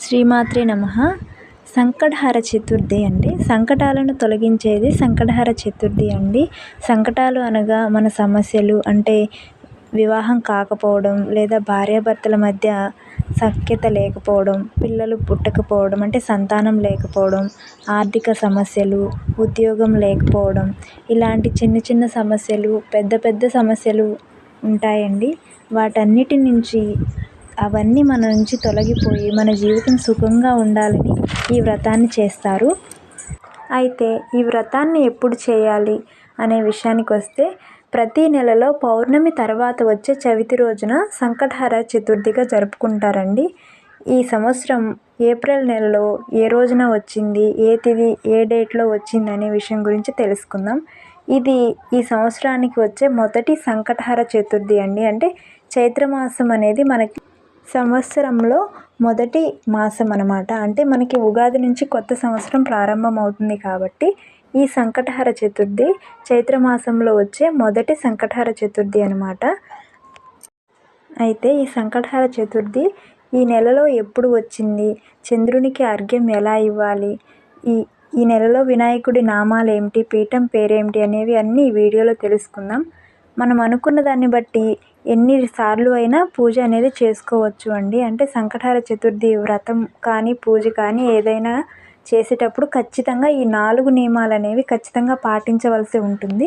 శ్రీమాత్రే నమ. సంకటహార చతుర్థి అండి. సంకటాలను తొలగించేది సంకటహర చతుర్థి అండి. సంకటాలు అనగా మన సమస్యలు అంటే వివాహం కాకపోవడం లేదా భార్యాభర్తల మధ్య సఖ్యత లేకపోవడం పిల్లలు పుట్టకపోవడం అంటే సంతానం లేకపోవడం ఆర్థిక సమస్యలు ఉద్యోగం లేకపోవడం ఇలాంటి చిన్న చిన్న సమస్యలు పెద్ద పెద్ద సమస్యలు ఉంటాయండి. వాటన్నిటి నుంచి అవన్నీ మన నుంచి తొలగిపోయి మన జీవితం సుఖంగా ఉండాలని ఈ వ్రతాన్ని చేస్తారు. అయితే ఈ వ్రతాన్ని ఎప్పుడు చేయాలి అనే విషయానికి వస్తే ప్రతి నెలలో పౌర్ణమి తర్వాత వచ్చే చవితి రోజున సంకటహర చతుర్థిగా జరుపుకుంటారండి. ఈ సంవత్సరం ఏప్రిల్ నెలలో ఏ రోజున వచ్చింది ఏ తిథి ఏ డేట్లో వచ్చింది అనే విషయం గురించి తెలుసుకుందాం. ఇది ఈ సంవత్సరానికి వచ్చే మొదటి సంకటహర చతుర్థి అండి. అంటే చైత్రమాసం అనేది మనకి సంవత్సరంలో మొదటి మాసం అనమాట అంటే మనకి ఉగాది నుంచి కొత్త సంవత్సరం ప్రారంభం అవుతుంది కాబట్టి ఈ సంకటహర చతుర్థి చైత్రమాసంలో వచ్చే మొదటి సంకటహర చతుర్థి అనమాట. అయితే ఈ సంకటహర చతుర్థి ఈ నెలలో ఎప్పుడు వచ్చింది? చంద్రునికి అర్ఘ్యం ఎలా ఇవ్వాలి? ఈ ఈ నెలలో వినాయకుడి నామాలు ఏమిటి పీఠం పేరేమిటి? అనేవి అన్నీ ఈ వీడియోలో తెలుసుకుందాం. మనం అనుకున్న దాన్ని బట్టి ఎన్ని సార్లు అయినా పూజ అనేది చేసుకోవచ్చు అండి. అంటే సంకటహర చతుర్థి వ్రతం కానీ పూజ కానీ ఏదైనా చేసేటప్పుడు ఖచ్చితంగా ఈ నాలుగు నియమాలు అనేవి ఖచ్చితంగా పాటించవలసి ఉంటుంది.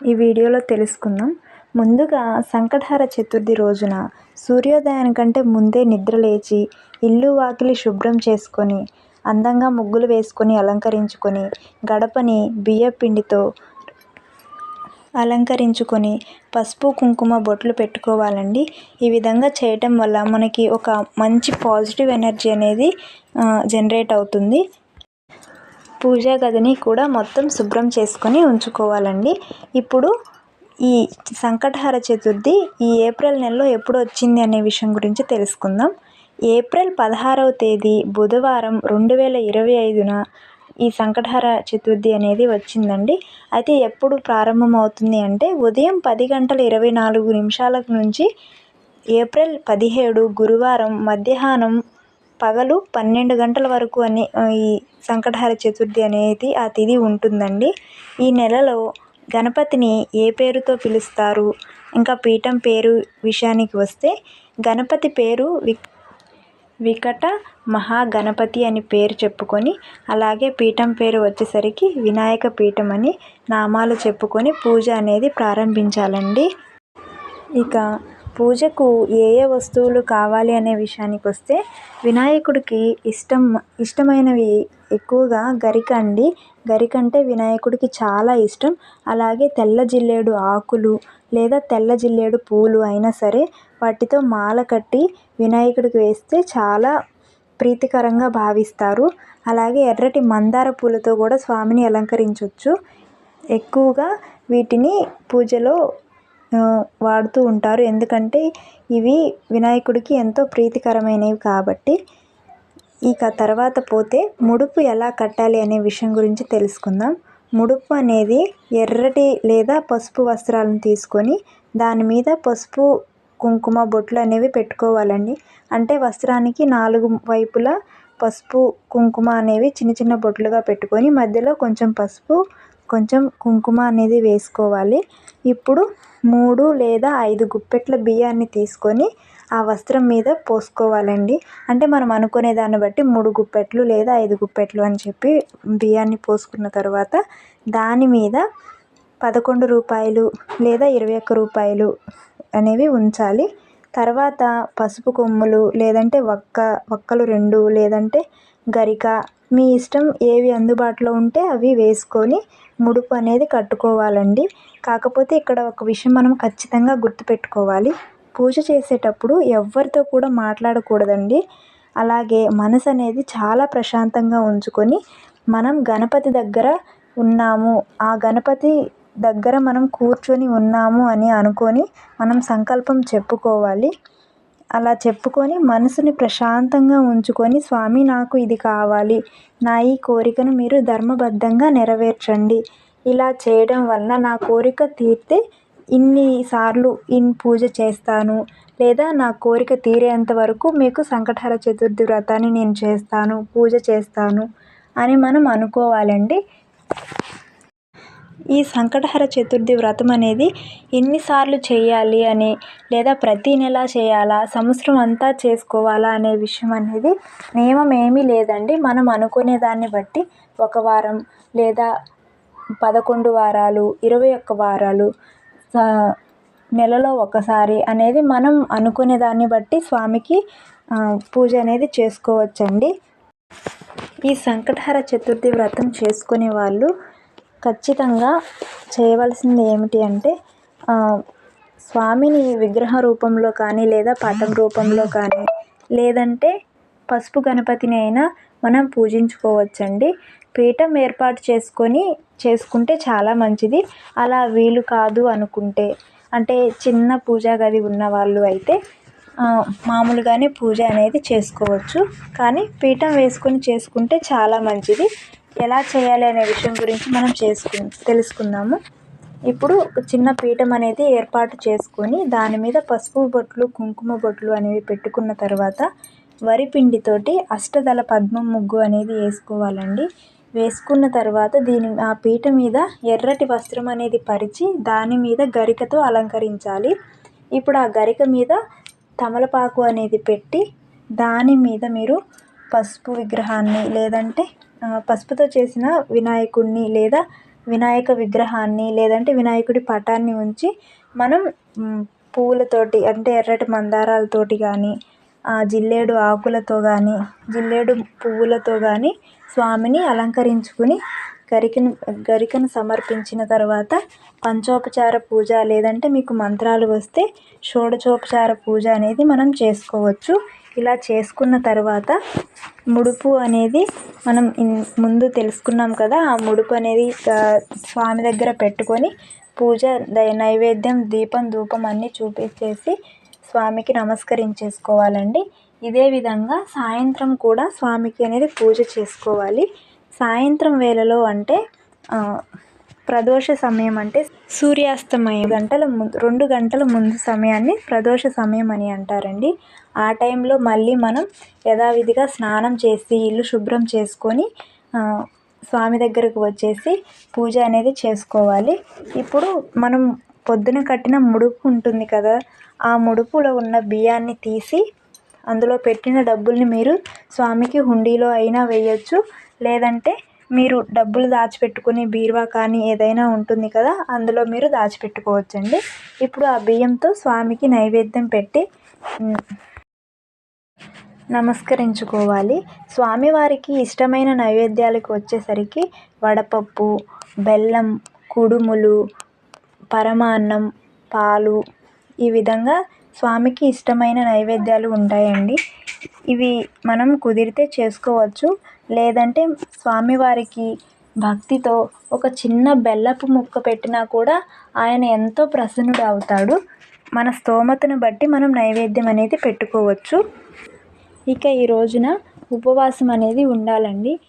ఈ వీడియోలో తెలుసుకుందాం. ముందుగా సంకటహర చతుర్థి రోజున సూర్యోదయాని కంటే ముందే నిద్ర లేచి ఇల్లు వాకిలి శుభ్రం చేసుకొని అందంగా ముగ్గులు వేసుకొని అలంకరించుకొని గడపని బియ్యపిండితో అలంకరించుకొని పసుపు కుంకుమ బొట్లు పెట్టుకోవాలండి. ఈ విధంగా చేయటం వల్ల మనకి ఒక మంచి పాజిటివ్ ఎనర్జీ అనేది జనరేట్ అవుతుంది. పూజా గదిని కూడా మొత్తం శుభ్రం చేసుకొని ఉంచుకోవాలండి. ఇప్పుడు ఈ సంకటహార చతుర్థి ఈ ఏప్రిల్ నెలలో ఎప్పుడు వచ్చింది అనే విషయం గురించి తెలుసుకుందాం. ఏప్రిల్ పదహారవ తేదీ బుధవారం రెండు వేల ఇరవై ఐదున ఈ సంకటహర చతుర్థి అనేది వచ్చిందండి. అయితే ఎప్పుడు ప్రారంభం అవుతుంది అంటే ఉదయం పది గంటల ఇరవై నాలుగు నిమిషాల నుంచి ఏప్రిల్ పదిహేడు గురువారం మధ్యాహ్నం పగలు పన్నెండు గంటల వరకు అనే ఈ సంకటహర చతుర్థి అనేది ఆ తిథి ఉంటుందండి. ఈ నెలలో గణపతిని ఏ పేరుతో పిలుస్తారు? ఇంకా పీఠం పేరు విషయానికి వస్తే గణపతి పేరు విక్ వికట మహాగణపతి అని పేరు చెప్పుకొని అలాగే పీఠం పేరు వచ్చేసరికి వినాయక పీఠం అని నామాలు చెప్పుకొని పూజ అనేది ప్రారంభించాలండి. ఇక పూజకు ఏ ఏ వస్తువులు కావాలి అనే విషయానికి వస్తే వినాయకుడికి ఇష్టం ఇష్టమైనవి ఎక్కువగా గరిక అండి. గరికంటే వినాయకుడికి చాలా ఇష్టం. అలాగే తెల్ల జిల్లేడు ఆకులు లేదా తెల్ల జిల్లేడు పూలు అయినా సరే వాటితో మాల కట్టి వినాయకుడికి వేస్తే చాలా ప్రీతికరంగా భావిస్తారు. అలాగే ఎర్రటి మందార పూలతో కూడా స్వామిని అలంకరించవచ్చు ఎక్కువగా వీటిని పూజలో వాడుతూ ఉంటారు. ఎందుకంటే ఇవి వినాయకుడికి ఎంతో ప్రీతికరమైనవి కాబట్టి ఇక తర్వాత పోతే ముడుపు ఎలా కట్టాలి అనే విషయం గురించి తెలుసుకుందాం. ముడుపు అనేది ఎర్రటి లేదా పసుపు వస్త్రాలను తీసుకొని దాని మీద పసుపు కుంకుమ బొట్లు అనేవి పెట్టుకోవాలండి. అంటే వస్త్రానికి నాలుగు వైపులా పసుపు కుంకుమ అనేవి చిన్న చిన్న బొట్లుగా పెట్టుకొని మధ్యలో కొంచెం పసుపు కొంచెం కుంకుమ అనేది వేసుకోవాలి. ఇప్పుడు మూడు లేదా ఐదు గుప్పెట్ల బియ్యాన్ని తీసుకొని ఆ వస్త్రం మీద పోసుకోవాలండి. అంటే మనం అనుకునే దాన్ని బట్టి మూడు గుప్పెట్లు లేదా ఐదు గుప్పెట్లు అని చెప్పి బియ్యాన్ని పోసుకున్న తర్వాత దాని మీద పదకొండు రూపాయలు లేదా ఇరవై ఒక్క రూపాయలు అనేవి ఉంచాలి. తర్వాత పసుపు కొమ్ములు లేదంటే వక్క వక్కలు రెండు లేదంటే గరిక మీ ఇష్టం ఏవి అందుబాటులో ఉంటే అవి వేసుకొని ముడుపు అనేది కట్టుకోవాలండి. కాకపోతే ఇక్కడ ఒక విషయం మనం ఖచ్చితంగా గుర్తుపెట్టుకోవాలి. పూజ చేసేటప్పుడు ఎవరితో కూడా మాట్లాడకూడదండి. అలాగే మనసు అనేది చాలా ప్రశాంతంగా ఉంచుకొని మనం గణపతి దగ్గర ఉన్నాము ఆ గణపతి దగ్గర మనం కూర్చొని ఉన్నాము అని అనుకొని మనం సంకల్పం చెప్పుకోవాలి. అలా చెప్పుకొని మనసుని ప్రశాంతంగా ఉంచుకొని స్వామి నాకు ఇది కావాలి. నా ఈ కోరికను మీరు ధర్మబద్ధంగా నెరవేర్చండి. ఇలా చేయడం వలన నా కోరిక తీరితే ఇన్ని సార్లు ఇన్ పూజ చేస్తాను. లేదా నా కోరిక తీరేంత వరకు మీకు సంకటహర చతుర్థి వ్రతాన్ని నేను చేస్తాను పూజ చేస్తాను అని మనం అనుకోవాలండి. ఈ సంకటహర చతుర్థి వ్రతం అనేది ఎన్నిసార్లు చేయాలి అని లేదా ప్రతీ నెల చేయాలా సంవత్సరం అంతా చేసుకోవాలా అనే విషయం అనేది నియమం ఏమీ లేదండి. మనం అనుకునే దాన్ని బట్టి ఒక వారం లేదా పదకొండు వారాలు ఇరవై ఒక్క వారాలు నెలలో ఒకసారి అనేది మనం అనుకునే దాన్ని బట్టి స్వామికి పూజ అనేది చేసుకోవచ్చండి. ఈ సంకటహర చతుర్థి వ్రతం చేసుకునే వాళ్ళు ఖచ్చితంగా చేయవలసింది ఏమిటి అంటే స్వామిని విగ్రహ రూపంలో కానీ లేదా పటం రూపంలో కానీ లేదంటే పసుపు గణపతిని అయినా మనం పూజించుకోవచ్చండి. పీఠం ఏర్పాటు చేసుకొని చేసుకుంటే చాలా మంచిది. అలా వీలు కాదు అనుకుంటే అంటే చిన్న పూజా గది ఉన్నవాళ్ళు అయితే మామూలుగానే పూజ అనేది చేసుకోవచ్చు. కానీ పీఠం వేసుకొని చేసుకుంటే చాలా మంచిది. ఎలా చేయాలి అనే విషయం గురించి మనం చేసుకు తెలుసుకుందాము. ఇప్పుడు చిన్న పీఠం అనేది ఏర్పాటు చేసుకొని దాని మీద పసుపు బొట్లు కుంకుమ బొట్లు అనేవి పెట్టుకున్న తర్వాత వరి పిండితోటి అష్టదళ పద్మం ముగ్గు అనేది వేసుకోవాలండి. వేసుకున్న తర్వాత దీని ఆ పీట మీద ఎర్రటి వస్త్రం అనేది పరిచి దాని మీద గరికతో అలంకరించాలి. ఇప్పుడు ఆ గరిక మీద తమలపాకు అనేది పెట్టి దాని మీద మీరు పసుపు విగ్రహాన్ని లేదంటే పసుపుతో చేసిన వినాయకుడిని లేదా వినాయక విగ్రహాన్ని లేదంటే వినాయకుడి పటాన్ని ఉంచి మనం పువ్వులతోటి అంటే ఎర్రటి మందారాలతోటి కానీ జిల్లేడు ఆకులతో కానీ జిల్లేడు పువ్వులతో కానీ స్వామిని అలంకరించుకుని గరికను గరికను సమర్పించిన తర్వాత పంచోపచార పూజ లేదంటే మీకు మంత్రాలు వస్తే షోడచోపచార పూజ అనేది మనం చేసుకోవచ్చు. ఇలా చేసుకున్న తర్వాత ముడుపు అనేది మనం ముందు తెలుసుకున్నాం కదా ఆ ముడుపు అనేది స్వామి దగ్గర పెట్టుకొని పూజ నైవేద్యం దీపం ధూపం అన్నీ చూపించేసి స్వామికి నమస్కరించేసుకోవాలండి. ఇదే విధంగా సాయంత్రం కూడా స్వామికి అనేది పూజ చేసుకోవాలి. సాయంత్రం వేళలో అంటే ప్రదోష సమయం అంటే సూర్యాస్తమయం. గంటల ముందు రెండు గంటల ముందు సమయాన్ని ప్రదోష సమయం అని అంటారండి. ఆ టైంలో మళ్ళీ మనం యథావిధిగా స్నానం చేసి ఇల్లు శుభ్రం చేసుకొని స్వామి దగ్గరకు వచ్చేసి పూజ అనేది చేసుకోవాలి. ఇప్పుడు మనం పొద్దున కట్టిన ముడుపు ఉంటుంది కదా ఆ ముడుపులో ఉన్న బియ్యాన్ని తీసి అందులో పెట్టిన డబ్బుల్ని మీరు స్వామికి హుండీలో అయినా వేయచ్చు లేదంటే మీరు డబ్బులు దాచిపెట్టుకునే బీరువా కానీ ఏదైనా ఉంటుంది కదా అందులో మీరు దాచిపెట్టుకోవచ్చండి. ఇప్పుడు ఆ బియ్యంతో స్వామికి నైవేద్యం పెట్టి నమస్కరించుకోవాలి. స్వామివారికి ఇష్టమైన నైవేద్యాలకు వచ్చేసరికి వడపప్పు బెల్లం కుడుములు పరమాన్నం పాలు ఈ విధంగా స్వామికి ఇష్టమైన నైవేద్యాలు ఉంటాయండి. ఇవి మనం కుదిరితే చేసుకోవచ్చు. లేదంటే స్వామివారికి భక్తితో ఒక చిన్న బెల్లపు ముక్క పెట్టినా కూడా ఆయన ఎంతో ప్రసన్నుడు అవుతాడు మన స్తోమతను బట్టి మనం నైవేద్యం అనేది పెట్టుకోవచ్చు. ఇక ఈ రోజున ఉపవాసం అనేది ఉండాలండి.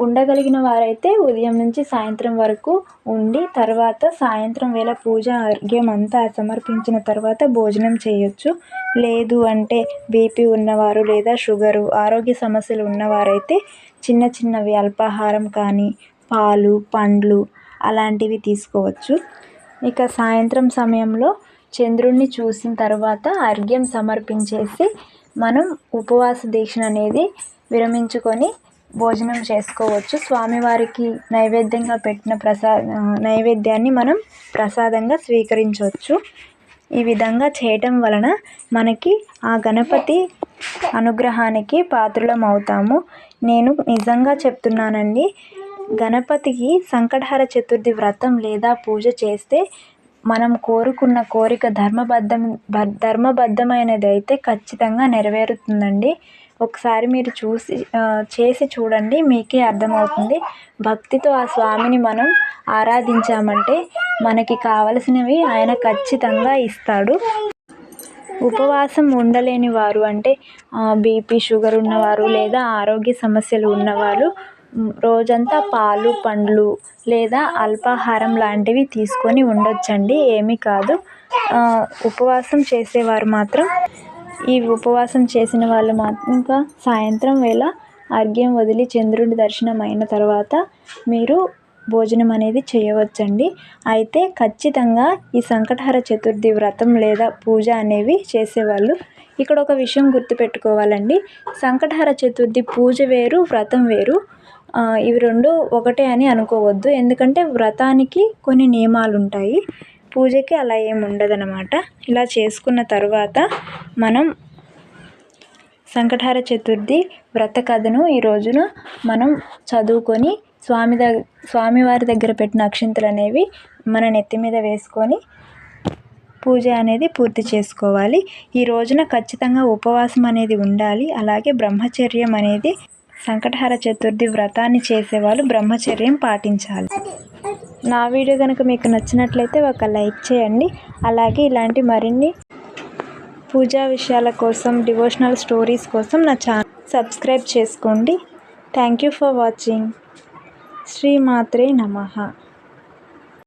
ఉండగలిగిన వారైతే ఉదయం నుంచి సాయంత్రం వరకు ఉండి తర్వాత సాయంత్రం వేళ పూజ అర్ఘ్యం అంతా సమర్పించిన తర్వాత భోజనం చేయొచ్చు. లేదు అంటే బీపీ ఉన్నవారు లేదా షుగరు ఆరోగ్య సమస్యలు ఉన్నవారైతే చిన్న చిన్నవి అల్పాహారం కానీ పాలు పండ్లు అలాంటివి తీసుకోవచ్చు. ఇక సాయంత్రం సమయంలో చంద్రుణ్ణి చూసిన తర్వాత అర్ఘ్యం సమర్పించేసి మనం ఉపవాస దీక్ష అనేది విరమించుకొని భోజనం చేసుకోవచ్చు. స్వామివారికి నైవేద్యంగా పెట్టిన ప్రసా నైవేద్యాన్ని మనం ప్రసాదంగా స్వీకరించవచ్చు. ఈ విధంగా చేయటం వలన మనకి ఆ గణపతి అనుగ్రహానికి పాత్రులం అవుతాము నేను నిజంగా చెప్తున్నానండి గణపతికి సంకటహర చతుర్థి వ్రతం లేదా పూజ చేస్తే మనం కోరుకున్న కోరిక ధర్మబద్ధం ధర్మబద్ధమైనది అయితే ఖచ్చితంగా నెరవేరుతుందండి. ఒకసారి మీరు చూసి చేసి చూడండి మీకే అర్థమవుతుంది. భక్తితో ఆ స్వామిని మనం ఆరాధించామంటే మనకి కావలసినవి ఆయన ఖచ్చితంగా ఇస్తాడు. ఉపవాసం ఉండలేని వారు అంటే బీపీ షుగర్ ఉన్నవారు లేదా ఆరోగ్య సమస్యలు ఉన్నవారు రోజంతా పాలు పండ్లు లేదా అల్పాహారం లాంటివి తీసుకొని ఉండొచ్చండి. ఏమీ కాదు. ఉపవాసం చేసేవారు మాత్రం ఈ ఉపవాసం చేసిన వాళ్ళు మాత్రం ఇంకా సాయంత్రం వేళ అర్ఘ్యం వదిలి చంద్రుడి దర్శనం అయిన తర్వాత మీరు భోజనం అనేది చేయవచ్చండి. అయితే ఖచ్చితంగా ఈ సంకటహర చతుర్థి వ్రతం లేదా పూజ అనేవి చేసేవాళ్ళు. ఇక్కడ ఒక విషయం గుర్తుపెట్టుకోవాలండి. సంకటహర చతుర్థి పూజ వేరు వ్రతం వేరు. ఇవి రెండు ఒకటే అని అనుకోవద్దు. ఎందుకంటే వ్రతానికి కొన్ని నియమాలు ఉంటాయి పూజకి అలా ఏమి ఉండదనమాట ఇలా చేసుకున్న తర్వాత మనం సంకటహార చతుర్థి వ్రత కథను ఈ రోజున మనం చదువుకొని స్వామి ద స్వామివారి దగ్గర పెట్టిన అక్షింతలు అనేవి మన నెత్తి మీద వేసుకొని పూజ అనేది పూర్తి చేసుకోవాలి. ఈ రోజున ఖచ్చితంగా ఉపవాసం అనేది ఉండాలి. అలాగే బ్రహ్మచర్యం అనేది సంకటహార చతుర్థి వ్రతాన్ని చేసేవాళ్ళు బ్రహ్మచర్యం పాటించాలి. నా వీడియో కనుక మీకు నచ్చినట్లయితే ఒక లైక్ చేయండి. అలాగే ఇలాంటి మరిన్ని పూజా విషయాల కోసం డివోషనల్ స్టోరీస్ కోసం నా ఛానల్ సబ్స్క్రైబ్ చేసుకోండి. Thank you for watching. శ్రీమాత్రే నమః.